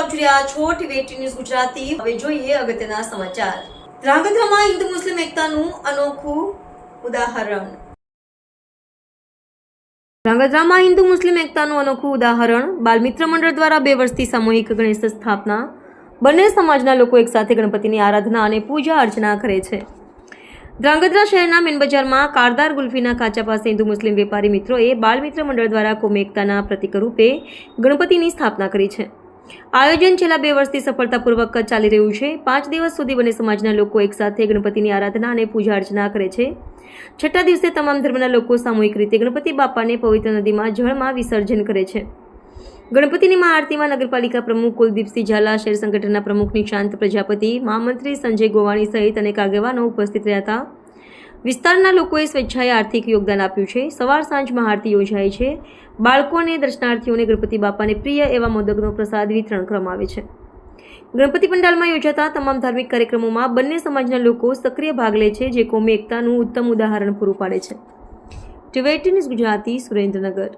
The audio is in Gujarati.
આપ જોઈ ન્યૂઝ ગુજરાતી. હવે જોઈએ અગત્યના સમાચાર. ધ્રાંગધ્રામાં હિન્દુ મુસ્લિમ એકતાનું અનોખું ઉદાહરણ. ધ્રાંગધ્રામાં હિન્દુ મુસ્લિમ એકતાનું અનોખું ઉદાહરણ. બાલમિત્ર મંડળ દ્વારા બે વર્ષથી સામૂહિક ગણેશ સ્થાપના. બંને સમાજના લોકો એકસાથે ગણપતિની આરાધના અને પૂજા અર્ચના કરે છે. ધ્રાંગધ્રા શહેરના મેન બજારમાં કારદાર ગુલ્ફીના કાચા પાસે હિન્દુ મુસ્લિમ વેપારી મિત્રોએ બાલમિત્ર મંડળ દ્વારા કોમ એકતાના પ્રતિક રૂપે ગણપતિની સ્થાપના કરી છે. આયોજન છેલ્લા બે વર્ષથી સફળતાપૂર્વક ચાલી રહ્યું છે. પાંચ દિવસ સુધી બંને સમાજના લોકો એકસાથે ગણપતિની આરાધના અને પૂજા અર્ચના કરે છે. છઠ્ઠા દિવસે તમામ ધર્મના લોકો સામૂહિક રીતે ગણપતિ બાપાને પવિત્ર નદીમાં જળમાં વિસર્જન કરે છે. ગણપતિની મહાઆરતીમાં નગરપાલિકા પ્રમુખ કુલદીપસિંહ ઝાલા, શહેર સંગઠનના પ્રમુખ નિશાંત પ્રજાપતિ, મહામંત્રી સંજય ગોવાણી સહિત અનેક આગેવાનો ઉપસ્થિત રહ્યા હતા. વિસ્તારના લોકોએ સ્વેચ્છાએ આર્થિક યોગદાન આપ્યું છે. સવાર સાંજ મહાઆરતી યોજાય છે. બાળકોને, દર્શનાર્થીઓને ગણપતિ બાપાને પ્રિય એવા મોદકનો પ્રસાદ વિતરણ કરવામાં છે. ગણપતિ પંડાલમાં યોજાતા તમામ ધાર્મિક કાર્યક્રમોમાં બંને સમાજના લોકો સક્રિય ભાગ લે છે, જે કોમી એકતાનું ઉત્તમ ઉદાહરણ પૂરું પાડે છે. TV news Gujarati Surendranagar.